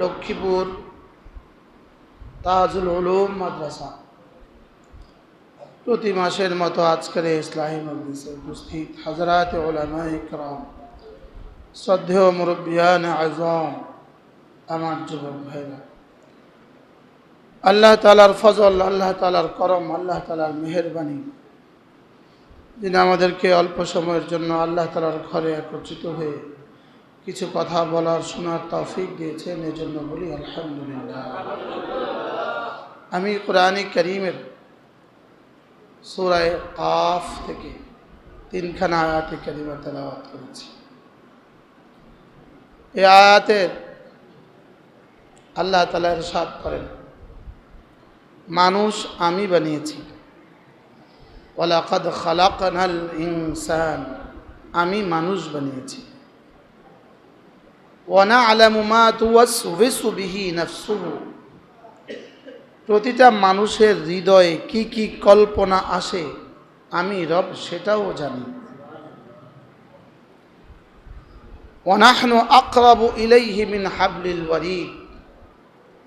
লক্ষ্মীপুর তাজুল উলুম মাদ্রাসা। প্রতি মাসের মতো আজকের এই ইসলাহী মজলিসে উপস্থিত হাজরাত ওলামা ইকরাম, শ্রদ্ধেয় মুরব্বিয়ান আজম, আমার যুবক ভাইরা। আল্লাহ তালার ফজল, আল্লাহ তালার করম, আল্লাহ তালার মেহরবানি। যিনি আমাদেরকে অল্প সময়ের জন্য আল্লাহ তালার ঘরে একত্রিত হয়ে কিছু কথা বলার শোনার তৌফিক দিয়েছেন, এজন্য বলি আলহামদুলিল্লাহ। আমি কোরআন করিমের সুরায় কাফ থেকে তিনখানা আয়াতে কারিমা তেলাওয়াত করেছি। এ আয়াতের আল্লাহ তালা সাত করেন, মানুষ আমি বানিয়েছি ওলাকাদ খালাকানাল ইনসান, আমি মানুষ বানিয়েছি। ওয়ানা আলামুমা তুয়াসু বিহি নফসুহু। প্রতিটা মানুষের হৃদয়ে কি কি কল্পনা আসে, আমি রব সেটাও জানি। ওনাহনু আকরাবু ইলাইহি মিন হাবলিল ওয়ারিদ।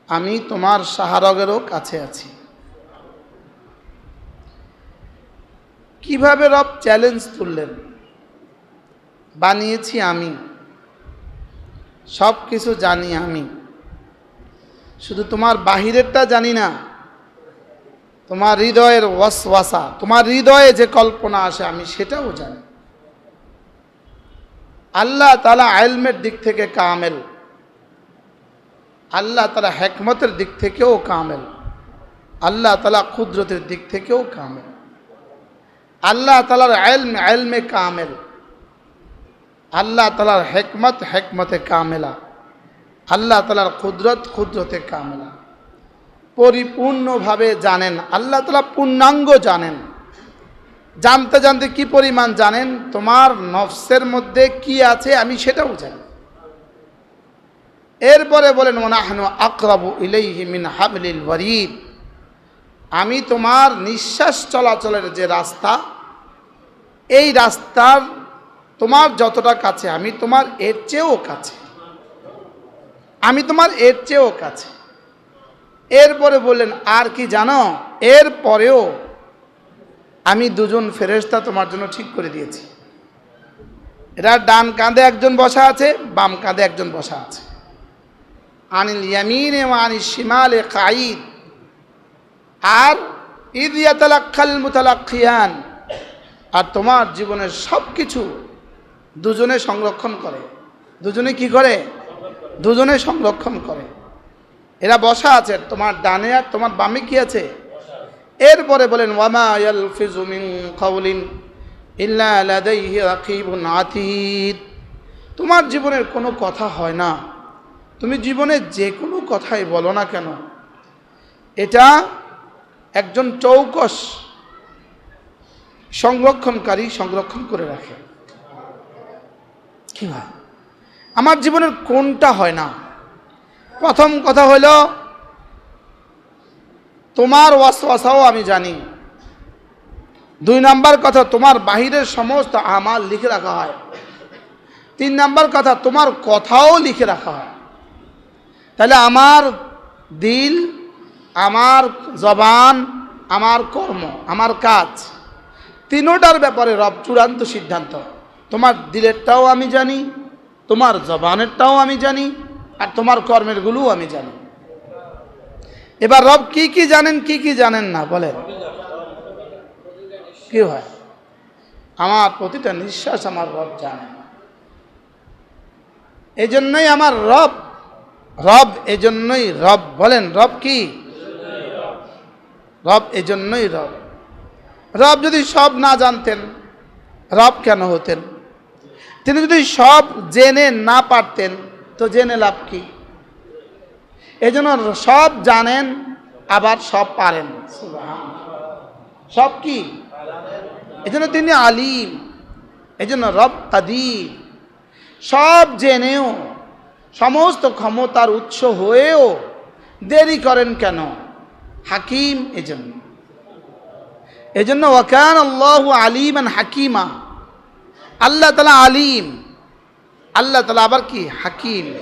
আমি তোমার সাহারগেরও কাছে আছি। কীভাবে রব চ্যালেঞ্জ তুললেন? বানিয়েছি আমি। সব কিছু জানি আমি। শুধু তোমার বাহিরেরটা জানি না, তোমার হৃদয়ের ওয়াসওয়াসা, তোমার হৃদয়ে যে কল্পনা আসে আমি সেটাও জানি। আল্লাহ তালা আইলমের দিক থেকে কামেল। আল্লাহ তালা হেকমতের দিক থেকেও কামেল। আল্লাহ তালা কুদরতের দিক থেকেও কামেল। আল্লাহ তালার আইলম, আইলমে কামেল। আল্লাহ তালার হেকমত হেকমতে কামেলা। আল্লাহ তালার কুদরত কুদরতে কামেলা। পরিপূর্ণভাবে জানেন, আল্লাহ তালা পূর্ণাঙ্গ জানেন। জানতে জানতে কি পরিমাণ জানেন? তোমার নফসের মধ্যে কি আছে আমি সেটাও জানি। এরপরে বলেন ওনাহনু আকরাবু ইলাইহি মিন হাবলিল ওয়ারিদ। আমি তোমার নিঃশ্বাস চলাচলের যে রাস্তা, এই রাস্তার তোমার যতটা কাছে, আমি তোমার এর চেয়েও কাছে। আমি তোমার এর চেয়েও কাছে। এরপরে বললেন, আর কি জানো এর পরেও আমি দুজন ফেরেস্তা তোমার জন্য ঠিক করে দিয়েছি। এরা ডান কাঁধে একজন বসা আছে, বাম কাঁধে একজন বসা আছে। আনিল ইয়ামিন এবং আনিল শিমালে কাঈদ। আর ঈদ ইয়াতালাক্কাল মুতালাক্কিয়ান। আর তোমার জীবনের সব কিছু দুজনে সংরক্ষণ করে। দুজনে কি করে? দুজনে সংরক্ষণ করে। এরা বসা আছে, তোমার ডানে আর তোমার বামে কি আছে? এরপরে বলেন, ওয়ামা মিন আতীদ। তোমার জীবনের কোনো কথা হয় না। তুমি জীবনে যে কোনো কথাই বলো না কেন। এটা একজন চৌকস সংরক্ষণকারী সংরক্ষণ করে রাখে। কি হয়? আমার জীবনের কোনটা হয় না? প্রথম কথা হলো, তোমার ওয়াসওয়াসাও আমি জানি। দুই নাম্বার কথা, তোমার বাহিরের সমস্ত আমার লিখে রাখা হয়। তিন নাম্বার কথা, তোমার কথাও লিখে রাখা হয়। তাহলে আমার দিল, আমার জবান, আমার কর্ম, আমার কাজ, তিনোটার ব্যাপারে রব চূড়ান্ত সিদ্ধান্ত। তোমার দিলেরটাও আমি জানি, তোমার জবানেরটাও আমি জানি, আর তোমার কর্মেরগুলোও আমি জানি। এবার রব কি কি জানেন, কি কি জানেন না, বলেন। কি হয়? আমার প্রতিটা নিঃশ্বাস আমার রব জানেন এই জন্যই আমার রব রব এজন্যই রব, বলেন রব কি? রব এজন্যই রব। রব যদি সব না জানতেন, রব কেন হতেন? তিনি যদি সব জেনে না পারতেন, তো জেনে লাভ কি? এজন্য সব জানেন, আবার সব পারেন। সব কি? এজন্য তিনি আলিম, এজন্য রব কাদির। সব জেনেও, সমস্ত ক্ষমতার উৎস হয়েও দেরি করেন কেন? হাকিম এজন্য। এজন্য ওয়াকান আল্লাহ আলিমান হাকিমা। আল্লাহ তালা আলিম। আল্লাহ তালা আবার কি? হাকিম।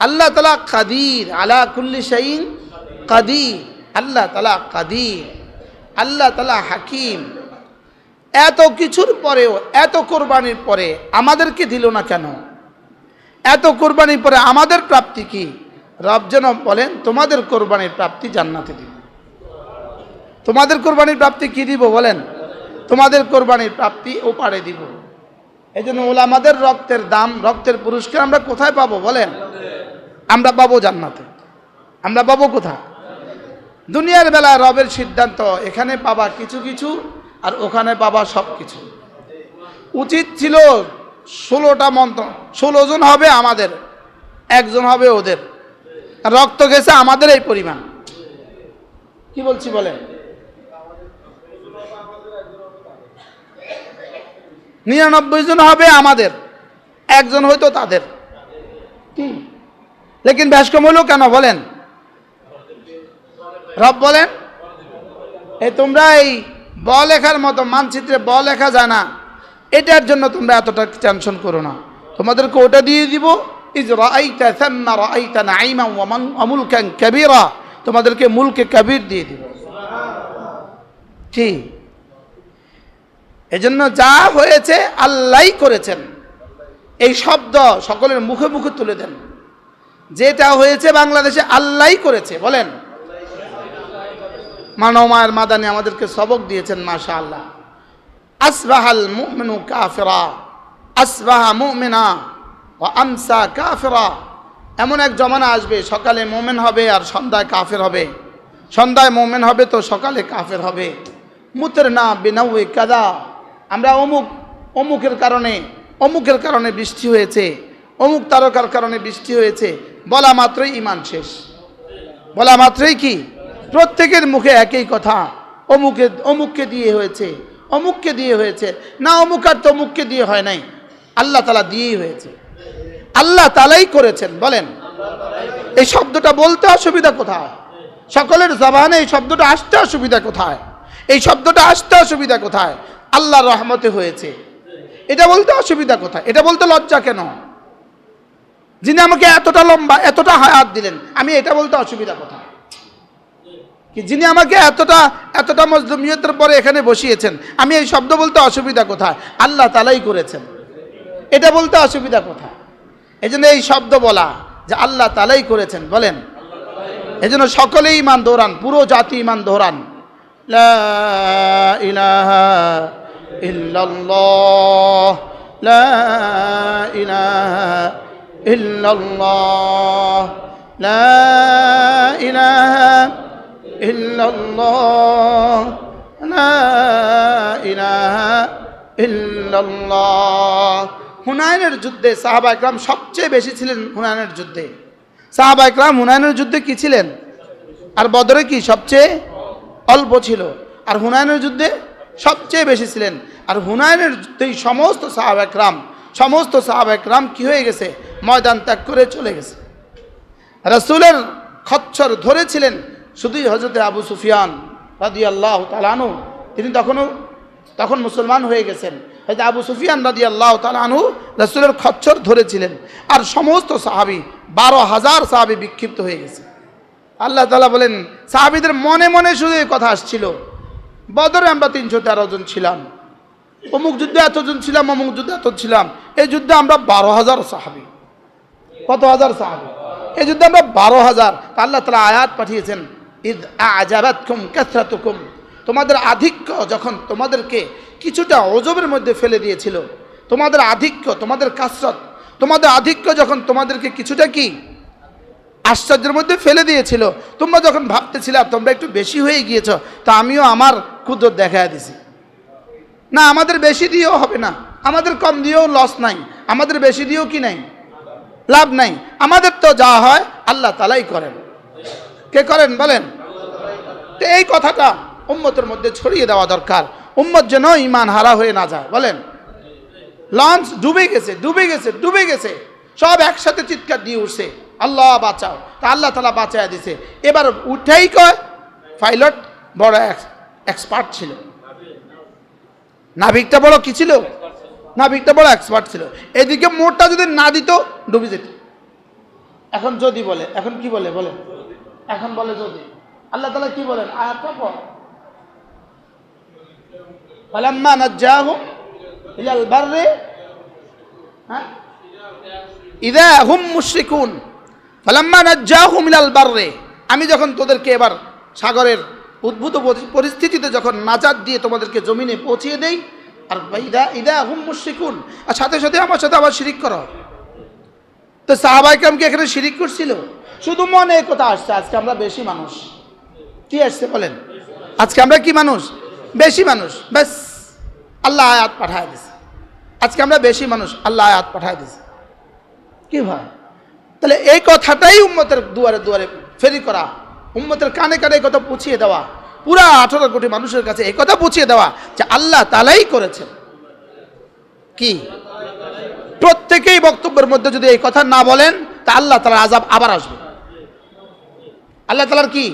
আল্লাহ তালা কাদির। আলা কুল্লি শাইন কাদির। আল্লাহ তালা কাদির। আল্লাহ তালা হাকিম। এত কিছুর পরেও, এত কোরবানির পরে আমাদেরকে দিল না কেন? এত কোরবানির পরে আমাদের প্রাপ্তি কি? রব যেন বলেন, তোমাদের কোরবানির প্রাপ্তি জান্নাতে দিব। তোমাদের কোরবানির প্রাপ্তি কি দিব বলেন? তোমাদের কোরবানির প্রাপ্তি ওপারে দিব। এই জন্য ওলামাদের রক্তের দাম, রক্তের পুরস্কার আমরা কোথায় পাবো বলেন? আমরা পাবো জান্নাতে। আমরা পাবো কোথায়? দুনিয়ার বেলা রবের সিদ্ধান্ত, এখানে পাবা কিছু কিছু আর ওখানে পাবা সব কিছু। উচিত ছিল ষোলোটা মন্ত্র, ষোলো জন হবে আমাদের, একজন হবে ওদের। রক্ত গেছে আমাদের এই পরিমাণ। কি বলছি বলেন? নিরানব্বই জন হবে আমাদের। একজন হয়তো তাদের। লেকিন ব্যাসকম হলো কেন বলেন? রব বলেন, এই তোমরা এই ব লেখার মতো মানচিত্রে ব লেখা যায় না। এটার জন্য তোমরা এতটা টেনশন করো না। তোমাদেরকে ওটা দিয়ে দিব তোমাদেরকে মুলকে কবির দিয়ে দিব। কি? এজন্য যা হয়েছে আল্লাহই করেছেন। এই শব্দ সকলের মুখে মুখে তুলে দেন। যেটা হয়েছে বাংলাদেশে আল্লাহই করেছে, বলেন। মানমায়ের মাদানি আমাদেরকে সবক দিয়েছেন মাশা আল্লাহ আসবাহাল মুমিনু কাফেরা, আসবাহা মুমিনা ও আমসা কাফেরা। এমন এক জমানা আসবে, সকালে মোমেন হবে আর সন্ধ্যায় কাফের হবে। সন্ধ্যায় মোমেন হবে তো সকালে কাফের হবে। মুতের না বিনাউয়ে কাদা। আমরা অমুক, অমুকের কারণে অমুকের কারণে বৃষ্টি হয়েছে, অমুক তারকার কারণে বৃষ্টি হয়েছে, বলা মাত্রই ইমান শেষ। বলা মাত্রই কি? প্রত্যেকের মুখে একই কথা, অমুকে, অমুককে দিয়ে হয়েছে, অমুককে দিয়ে হয়েছে, না অমুক আর তমুককে দিয়ে হয় নাই, আল্লাহ তালা দিয়েই হয়েছে। আল্লাহ তালাই করেছেন, বলেন। এই শব্দটা বলতে অসুবিধা কোথায়? সকলের জবানে এই শব্দটা আসতে অসুবিধা কোথায়? এই শব্দটা আসতে অসুবিধা কোথায়? আল্লাহর রহমতে হয়েছে। এটা বলতে অসুবিধা কোথায়? এটা বলতে লজ্জা কেন? যিনি আমাকে এতটা লম্বা, এতটা হায়াত দিলেন, আমি এটা বলতে অসুবিধা কোথায়? কি যিনি আমাকে এতটা এতটা মজলুমিয়তের পরে এখানে বসিয়েছেন, আমি এই শব্দ বলতে অসুবিধা কোথায়? আল্লাহ তালাই করেছেন। এটা বলতে অসুবিধা কোথায়? এই এই শব্দ বলা যে আল্লাহ তালাই করেছেন, বলেন। এই জন্য সকলেই ইমান দৌড়ান, পুরো জাতি ইমান দৌড়ান। লা ইলাহা ইল্লাল্লাহ, লা ইলাহা ইল্লাল্লাহ, লা ইলাহা ইল্লাল্লাহ, লা ইলাহা ইল্লাল্লাহ। হুনায়নের যুদ্ধে সাহাবা একরাম সবচেয়ে বেশি ছিলেন হুনায়নের যুদ্ধে। সাহাবা একরাম হুনায়নের যুদ্ধে কি ছিলেন? আর বদরে কি সবচেয়ে অল্প ছিল? আর হুনায়নের যুদ্ধে সবচেয়ে বেশি ছিলেন। আর হুনায়নের যুদ্ধেই সমস্ত সাহাব একরাম, সমস্ত সাহাব একরাম কী হয়ে গেছে? ময়দান ত্যাগ করে চলে গেছে। রসুলের খচ্ছর ধরেছিলেন শুধুই হজরতে আবু সুফিয়ান রাদি আল্লাহ তালানু তিনি তখনও, তখন মুসলমান হয়ে গেছেন। হয়তো আবু সুফিয়ান রাদি আল্লাহ তালানু রসুলের খচ্ছর ধরেছিলেন। আর সমস্ত সাহাবি, বারো হাজার সাহাবি বিক্ষিপ্ত হয়ে গেছে। আল্লাহ তালা বলেন, সাহাবিদের মনে মনে শুধু এই কথা আসছিল। বদরে আমরা তিনশো তেরো জন ছিলাম। অমুক যুদ্ধে এতজন ছিলাম, অমুক যুদ্ধে এত ছিলাম। এই যুদ্ধে আমরা বারো হাজার সাহাবি। কত হাজার সাহাবি? এই যুদ্ধে আমরা বারো হাজার। আল্লাহ তালা আয়াত পাঠিয়েছেন ঈদ আজাবাতকুম কাসরাতুকুম। তোমাদের আধিক্য যখন তোমাদেরকে কিছুটা অজবের মধ্যে ফেলে দিয়েছিল, তোমাদের আধিক্য, তোমাদের কাসরত, তোমাদের আধিক্য যখন তোমাদেরকে কিছুটা কি আশ্চর্যের মধ্যে ফেলে দিয়েছিল। তোমরা যখন ভাবতেছিলা তোমরা একটু বেশি হয়ে গিয়েছ, তা আমিও আমার কুদরত দেখা দিছি। না, আমাদের বেশি দিয়েও হবে না। আমাদের কম দিয়েও লস নাই। আমাদের বেশি দিয়েও কি নাই? লাভ নাই। আমাদের তো যা হয়, আল্লাহ তালাই করেন। কে করেন বলেন? তো এই কথাটা উম্মতের মধ্যে ছড়িয়ে দেওয়া দরকার। উম্মত যেন ইমান হারা হয়ে না যায়। বলেন? লঞ্চ ডুবে গেছে ডুবে গেছে ডুবে গেছে। সব একসাথে চিৎকার দিয়ে উঠছে। আল্লাহ বাঁচাও। তা আল্লাহ তালা বাঁচায় দিছে। এবার উঠেই কয় পাইলট বড় এক্সপার্ট ছিল। নাবিকটা বড় কি ছিল? নাবিকটা বড় এক্সপার্ট ছিল। এদিকে মোটটা যদি না দিত, ডুবে যেত। এখন যদি বলে, এখন কি বলে বলে এখন বলে যদি। আল্লাহ তালা কি বলেন? আয়াতটা পর হ্যাঁ? ইদা হুম মুশরিকুন। বাররি, আমি যখন তোদেরকে এবার সাগরের উদ্ভূত পরিস্থিতিতে যখন নাজাদ দিয়ে তোমাদেরকে জমিনে পৌঁছিয়ে দেই, আর ইদা ইদা হুম মুশরিকুন, আর সাথে সাথে আমার সাথে আবার শিরিক করো। তো সাহাবাইকামকে এখানে শিরিক করছিল? শুধু মনে কথা আসছে, আজকে আমরা বেশি মানুষ। কি আসছে বলেন? আজকে আমরা কি মানুষ? বেশি মানুষ। ব্যাস, আল্লাহ আয়াত পাঠায় দিছে। আজকে আমরা বেশি মানুষ, আল্লাহ আয়াত পাঠায় দিছে। কি ভাই? তাহলে এই কথাটাই উম্মতের দুয়ারে দুয়ারে ফেরি করা। উম্মতের কানে কানে এই কথা পুছিয়ে দেওয়া। পুরা আঠারো কোটি মানুষের কাছে এই কথা পুছিয়ে দেওয়া যে আল্লাহ তালাই করেছেন। কি? প্রত্যেকেই বক্তব্যের মধ্যে যদি এই কথা না বলেন, তা আল্লাহ তালার আজাব আবার আসবে। আল্লাহ তালার কি?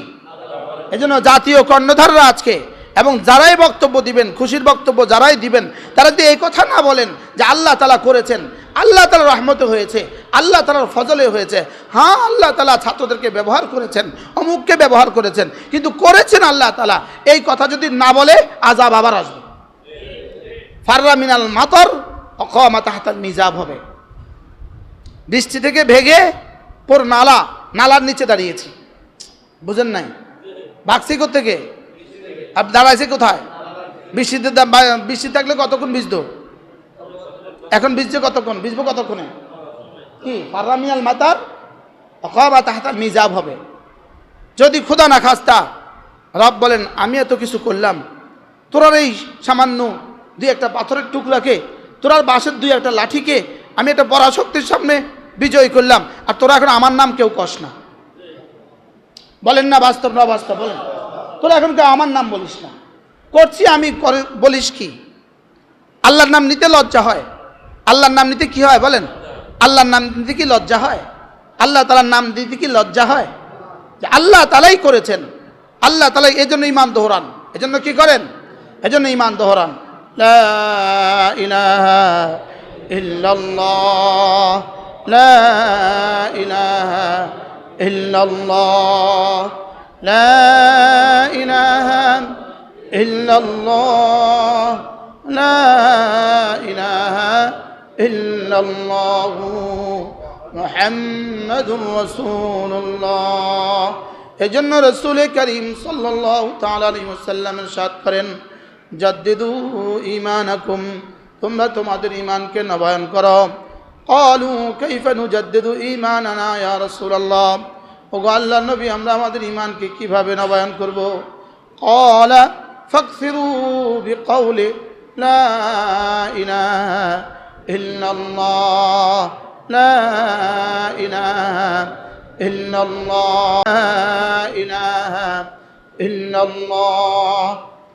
এই জন্য জাতীয় কর্ণধাররা আজকে এবং যারাই বক্তব্য দিবেন, খুশির বক্তব্য যারাই দিবেন, তারা যদি এই কথা না বলেন যে আল্লাহ তালা করেছেন, আল্লাহ তালা রহমতে হয়েছে, আল্লাহ তালার ফজলে হয়েছে হ্যাঁ আল্লাহ তালা ছাত্রদেরকে ব্যবহার করেছেন, অমুককে ব্যবহার করেছেন, কিন্তু করেছেন আল্লাহ তালা এই কথা যদি না বলে আজাব আবার আসবে। ফাররা মিনাল মাতর অকমা মিজাব হবে। বৃষ্টি থেকে ভেগে পর নালা, নালার নিচে দাঁড়িয়েছি। বুঝেন নাই? ভাগছি থেকে আপনি দাঁড়াইছে কোথায়? বৃষ্টিতে বৃষ্টি থাকলে কতক্ষণ ভিজতো? এখন ভিজছে কতক্ষণ? ভিজবো কতক্ষণে? কি? ফাররা মিনাল মাতার অকমা তাহাতার মিজাব হবে। যদি খোদা না খাস্তা রব বলেন, আমি এত কিছু করলাম। তোরার এই সামান্য দুই একটা পাথরের টুকরাকে, তোরার বাঁশের দুই একটা লাঠিকে, আমি একটা পরাশক্তির সামনে বিজয় করলাম। আর তোরা এখন আমার নাম কেউ কস না। বলেন না বাস্তব না বাস্তব বলেন। তোরা এখন আমার নাম বলিস না? করছি আমি, করে, বলিস কি? আল্লাহর নাম নিতে লজ্জা হয়। আল্লাহর নাম নিতে কি হয় বলেন? আল্লাহর নাম নিতে কি লজ্জা হয়? আল্লাহ তালার নাম দিতে কি লজ্জা হয়? যে আল্লাহ তালাই করেছেন। আল্লাহ তালাই এই জন্য ইমান দোহরান। এজন্য কি করেন? এজন্য ইমান দোহরান। লা ইলাহা লা ইলাহা ইল্লাল্লাহ, লা ইলাহা ইল্লাল্লাহ লা ইলাহা ইল্লাল্লাহ মুহাম্মাদুর রাসূলুল্লাহ। এজন্য রসুল করিম আলাইহি ওয়াসাল্লামের সাথ করেন, জাদ্দিদু ঈমানাকুম, তোমরা তোমাদের ঈমানকে নবায়ন করো। ক্বালু কাইফা নুজাদ্দিদু ঈমানানা ইয়া রাসূলুল্লাহ। ওগো আল্লাহ নবী, আমরা আমাদের ইমানকে কীভাবে নবায়ন করব? কলা ফকসিরু বিকৌলে লা ইলাহা ইল্লাল্লাহ, লা ইলাহা ইল্লাল্লাহ, লা ইলাহা ইল্লাল্লাহ,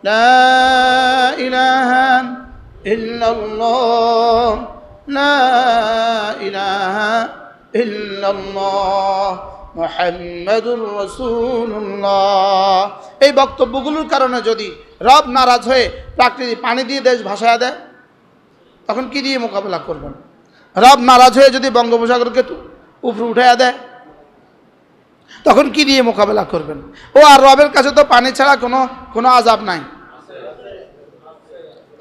লা ইলাহা ইল্লাল্লাহ, লা ইলাহা এই বক্তব্যগুলোর কারণে যদি রব নারাজ হয়ে প্রাকৃতিক পানি দিয়ে দেশ ভাসায় দেয়, তখন কি দিয়ে মোকাবেলা করবেন? রব নারাজ হয়ে যদি বঙ্গোপসাগরকে উপরে উঠাইয়া দেয়, তখন কি দিয়ে মোকাবেলা করবেন? ও আর রবের কাছে তো পানি ছাড়া কোনো কোনো আজাব নাই।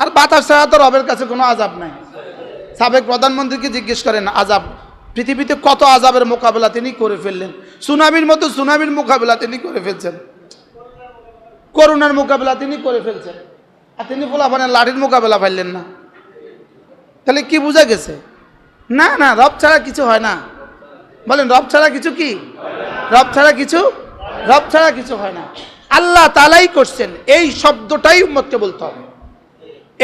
আর বাতাস ছাড়া তো রবের কাছে কোনো আজাব নাই। সাবেক প্রধানমন্ত্রীকে জিজ্ঞেস করেন আজাব পৃথিবীতে কত আজাবের মোকাবেলা তিনি করে ফেললেন? সুনামির মতো সুনামির মোকাবেলা তিনি করে ফেলছেন। করোনার মোকাবেলা তিনি করে ফেলছেন। আর তিনি ফোলাফানের লাঠির মোকাবেলা ফেললেন না। তাহলে কি বোঝা গেছে? না না, রব ছাড়া কিছু হয় না। বলেন, রব ছাড়া কিছু কি? রব ছাড়া কিছু? রব ছাড়া কিছু হয় না। আল্লাহ তালাই করছেন, এই শব্দটাই উম্মতকে বলতে হবে।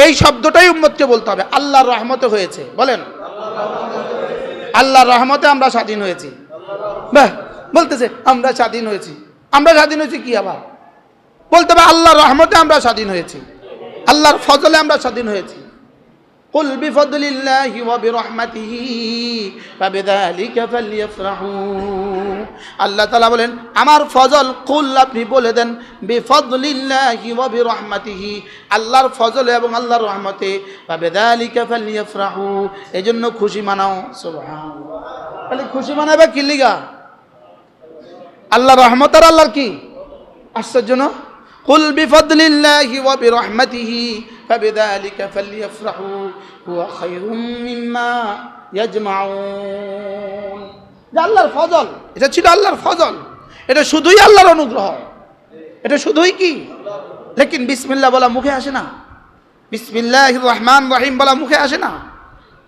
এই শব্দটাই উম্মতকে বলতে হবে। আল্লাহর রহমতে হয়েছে। বলেন। আল্লাহর রহমতে আমরা স্বাধীন হয়েছি। বাহ, বলতেছে, আমরা স্বাধীন হয়েছি। আমরা স্বাধীন হয়েছি কি আবার? বলতে হবে, আল্লাহর রহমতে আমরা স্বাধীন হয়েছি। আল্লাহর ফজলে আমরা স্বাধীন হয়েছি। قل بفضل الله وبرحمته فبذلك فليفرحوا আল্লাহ তাআলা বলেন আমার ফজল কুল আপনি বলে দেন বিফদলিল্লাহি ওয়া বিরহমাতিহি আল্লাহর ফজল এবং আল্লাহর রহমতে ফাবিযালিকা ফালইফরাহু এজন্য খুশি মানাও সুবহানাল্লাহ তাহলে খুশি মানাবে কি লিগা আল্লাহর রহমত আর আল্লাহর কি আশ্চর্য না قل بفضل الله وبرحمته فبذلك فليفرحوا هو خير مما يجمعون এটা আল্লাহর ফজল এটা ছিল আল্লাহর ফজল এটা শুধুই আল্লাহর অনুগ্রহ এটা শুধুই কি লেকিন বিসমিল্লাহ বলা মুখে আসে না বিসমিল্লাহ রহমান রহিম বলা মুখে আসে না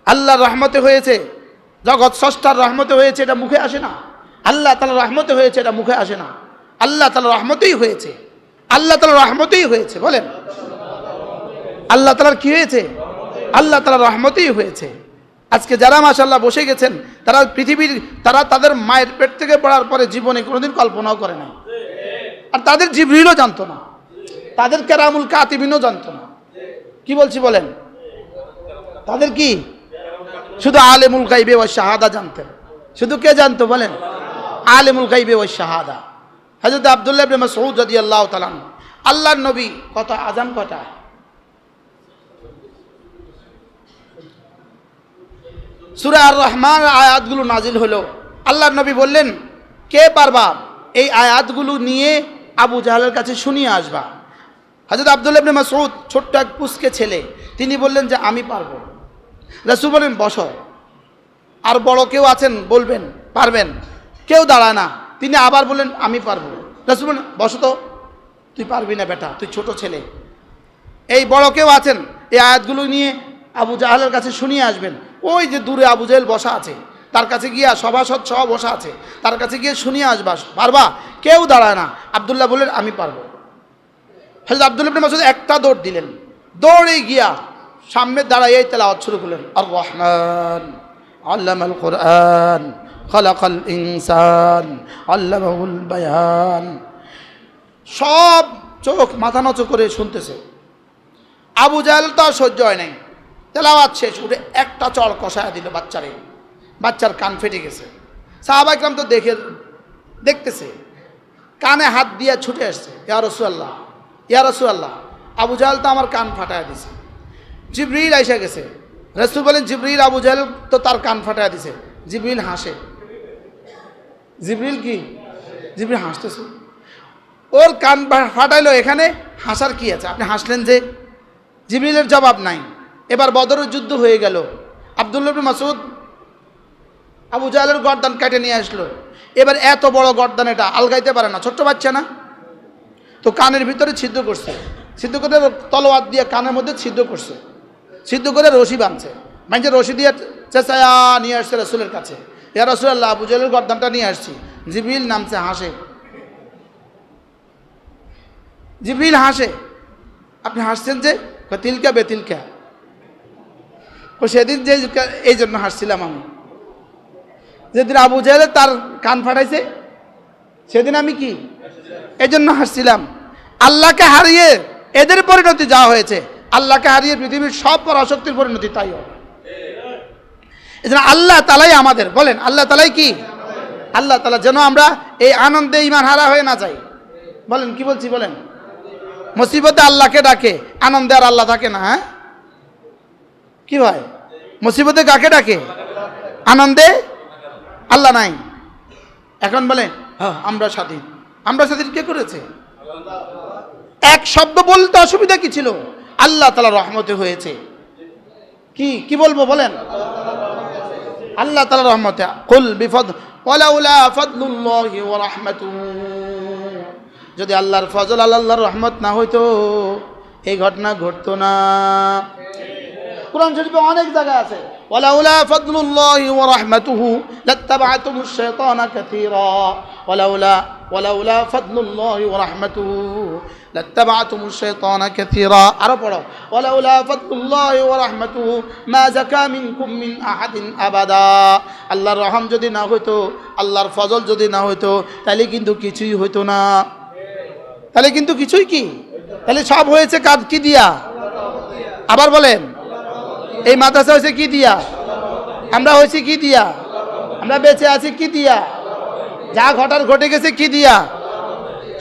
আল্লাহর রহমতে হয়েছে জগৎ স্রষ্টার রহমতে হয়েছে এটা মুখে আসে না আল্লাহ তালার রহমতে হয়েছে এটা মুখে আসে না আল্লাহ তালার রহমতেই হয়েছে আল্লাহ তালার রহমতেই হয়েছে, বলেন। আল্লাহ তালার কি হয়েছে? আল্লাহ তালার রহমতেই হয়েছে। আজকে যারা মাসাল্লাহ বসে গেছেন, তারা পৃথিবীর, তারা তাদের মায়ের পেট থেকে পড়ার পরে জীবনে কোনোদিন কল্পনাও করে নাই। আর তাদের জিবরিলও জানতো না। তাদের কেরামুল কাতিবিনও জানতো না। কি বলছি বলেন? তাদের কি? শুধু আলেমুল গাইবে ও শাহাদা জানতেন। শুধু কে জানতো বলেন? আলেমুল গাইবে ও শাহাদা। হজরত আবদুল্লাহ ইবনে রাদিয়াল্লাহু তাআলা আনহু, আল্লাহর নবী কত আজান কটা? সূরা আর রহমান আয়াতগুলো নাজিল হলো। আল্লাহর নবী বললেন কে পারবা এই আয়াতগুলো নিয়ে আবু জাহালের কাছে শুনিয়ে আসবা? হজরত আবদুল্লাহ ইবনে মাসউদ ছোট্ট এক পুষ্কে ছেলে তিনি বললেন যে আমি পারব। রাসূল বলেন বসো। আর বড় কেউ আছেন বলবেন পারবেন। কেউ দাঁড়ায় না। তিনি আবার বললেন, আমি পারব। রাসূল বলেন বসো তুই পারবি না বেটা, তুই ছোট ছেলে। এই বড় কেউ আছেন, এই আয়াতগুলো নিয়ে আবু জাহালের কাছে শুনিয়ে আসবেন। ওই যে দূরে আবু জাহেল বসা আছে, তার কাছে গিয়া সভাসদ সহ বসা আছে, তার কাছে গিয়ে শুনিয়ে আসবা, পারবা? কেউ দাঁড়ায় না। আবদুল্লাহ বললেন, আমি পারব। হজরত আব্দুল ইবনে মাসুদ একটা দৌড় দিলেন। দৌড়ে গিয়া সামনে দাঁড়াইয়ে তেলাওয়াত শুরু করলেন, আর রহমান, আল্লামাল কোরআন। খলাকাল ইনসান, আল্লামাহুল বায়ান। সব চোখ মাথা নচ করে শুনতেছে। আবু জাহেল তো সহ্য হয় নাই। তেলাওয়াত শেষ, উঠে একটা চড় কষায় দিল বাচ্চারে। বাচ্চার কান ফেটে গেছে। সাহাবাইকরাম তো দেখে, দেখতেছে। কানে হাত দিয়ে ছুটে আসছে, ইয়া রসুল্লাহ ইয়া রসুল্লাহ আবু জাহেল তো আমার কান ফাটায় দিছে। জিবরিল আইসা গেছে। রসুল বলেন, জিবরিল, আবু জাহেল তো তার কান ফাটায় দিছে। জিবরিল হাসে। জিবরিল কি? জিবরিল হাসতেছে। ওর কান ফাটাইলো এখানে, হাসার কি আছে? আপনি হাসলেন যে জিবরিলের জবাব নাই। এবার বদরের যুদ্ধ হয়ে গেল। আবদুল্লাহ ইবনে মাসুদ আবু জাহেলের গর্দান কেটে নিয়ে আসলো। এবার এত বড় গর্দান এটা, আলগাইতে পারে না। ছোট্ট বাচ্চা না? তো কানের ভিতরে ছিদ্র করছে। ছিদ্র করে তলোয়ার দিয়ে কানের মধ্যে ছিদ্র করছে। ছিদ্র করে রশি বাঁধছে। মানে রশি দিয়ে চেঁচায়া নিয়ে আসছে রসুলের কাছে। ইয়া রসুল্লাহ আবু জাহেলের গর্দানটা নিয়ে আসছি। জিবরিল নামছে, হাসে। জিবরিল হাসে। আপনি হাসছেন যে? তিলকা বে তিলকা। ও সেদিন যে এই জন্য হাসছিলাম আমি। যেদিন আবু জাহেলে তার কান ফাটাইছে, সেদিন আমি কি? এই জন্য হাসছিলাম। আল্লাহকে হারিয়ে এদের পরিণতি যা হয়েছে, আল্লাহকে হারিয়ে পৃথিবীর সব পরাশক্তির পরিণতি তাই হবে এজন্য আল্লাহ তালাই আমাদের। বলেন, আল্লাহ তালাই কি? আল্লাহ তালা যেন আমরা এই আনন্দে ইমান হারা হয়ে না যাই। বলেন, কি বলছি, বলেন? মুসিবতে আল্লাহকে ডাকে, আনন্দে আর আল্লাহ থাকে না হ্যাঁ? কি ভাই মুসিবতে কাকে ডাকে? আনন্দে আল্লাহ নাই। এখন বলে হ্যাঁ আমরা স্বাধীন। আমরা স্বাধীন কে করেছে? এক শব্দ বলতে অসুবিধা কি ছিল? আল্লাহ তালা রহমতে হয়েছে। কি কি বলব, বলেন? আল্লাহ তালা রহমতে, কুল বিফদ ওলাউলা ফাদলুল্লাহি ওয়া রাহমাতুহু। যদি আল্লাহর ফজল আল্লাহর রহমত না হইতো, এই ঘটনা ঘটতো না। কোরআন শরীফে অনেক জায়গা আছে। ওয়ালাউলা ফাদলুল্লাহি ওয়া রাহমাতুহু লাত্তাবা'তুমুশ শাইতানা কাসীরা ওয়ালাউলা ওয়ালাউলা ফাদলুল্লাহি ওয়া রাহমাতুহু লাত্তাবা'তুমুশ শাইতানা কাসীরা আরও পড়ো। ওয়ালাউলা ফাদলুল্লাহি ওয়া রাহমাতুহু মা যাকা মিনকুম মিন আহাদিন আবাদা। আল্লাহর রহম যদি না হইতো, আল্লাহর ফজল যদি না হইতো, তাহলে কিন্তু কিছুই হইতো না। তাহলে কিন্তু কিছুই কি? তাহলে সব হয়েছে কাজ কি দিয়া? আবার বলেন। এই মাদ্রাসা হয়েছে কি দিয়া? আমরা হয়েছি কি দিয়া? আমরা বেঁচে আছি কি দিয়া? যা ঘটার ঘটে গেছে কি দিয়া?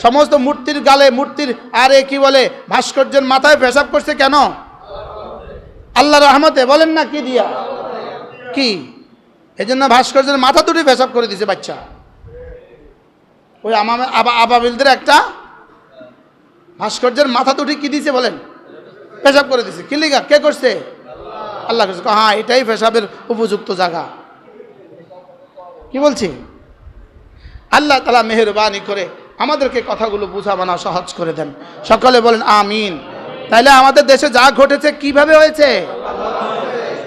সমস্ত মূর্তির গালে মূর্তির, আরে কি বলে, ভাস্কর্যের মাথায় পেশাব করছে কেন? আল্লাহ রহমতে বলেন না কি দিয়া? কি? এই জন্য ভাস্কর্যের মাথা দুটি পেশাব করে দিছে বাচ্চা। ওই আবাবিলদের একটা ভাস্কর্যের মাথা দুটি কি দিছে বলেন? পেশাব করে দিছে। কি কে করছে? আল্লাহ হ্যাঁ এটাই পেশাবের উপযুক্ত জায়গা। কি বলছি? আল্লাহ তালা মেহরবানি করে আমাদেরকে কথাগুলো বুঝা বানা সহজ করে দেন। সকলে বলেন, আমিন। তাইলে আমাদের দেশে যা ঘটেছে, কীভাবে হয়েছে?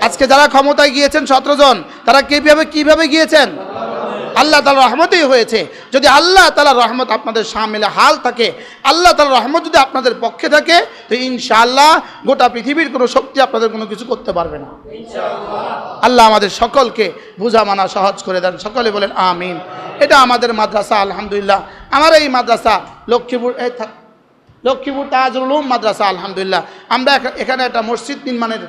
আজকে যারা ক্ষমতায় গিয়েছেন, সতেরো জন, তারা কীভাবে কীভাবে গিয়েছেন? আল্লাহ তালা রহমতেই হয়েছে। যদি আল্লাহ তালা রহমত আপনাদের সামিলে হাল থাকে আল্লাহ তালা রহমত যদি আপনাদের পক্ষে থাকে তো ইনশাআল্লাহ গোটা পৃথিবীর কোনো শক্তি আপনাদের কোনো কিছু করতে পারবে না। আল্লাহ আমাদের সকলকে বুঝা মানা সহজ করে দেন। সকলে বলেন আমিন। এটা আমাদের মাদ্রাসা আলহামদুলিল্লাহ। আমার এই মাদ্রাসা লক্ষ্মীপুর এই লক্ষ্মীপুর তাজুল উলুম মাদ্রাসা আলহামদুলিল্লাহ। আমরা এখানে একটা মসজিদ নির্মাণের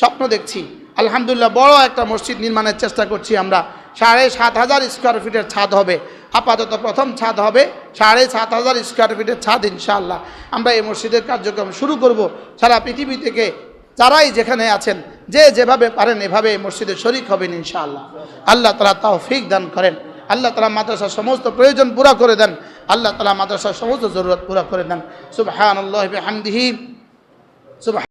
স্বপ্ন দেখছি। আলহামদুলিল্লাহ বড় একটা মসজিদ নির্মাণের চেষ্টা করছি আমরা। সাড়ে সাত হাজার স্কোয়ার ফিটের ছাদ হবে। আপাতত প্রথম ছাদ হবে সাড়ে সাত হাজার স্কোয়ার ফিটের ছাদ, ইনশাআল্লাহ। আমরা এই মসজিদের কার্যক্রম শুরু করব। সারা পৃথিবী থেকে যারাই যেখানে আছেন, যে যেভাবে পারেন এভাবে এই মসজিদে শরিক হবেন, ইনশাআল্লাহ। আল্লাহ তালা তাও ফিক দান করেন। আল্লাহ তালা মাদ্রাসার সমস্ত প্রয়োজন পুরা করে দেন। আল্লাহ তালা মাদ্রাসার সমস্ত জরুরত পুরা করে দেন। সুবহান আল্লাহ হামদিহি সুবহান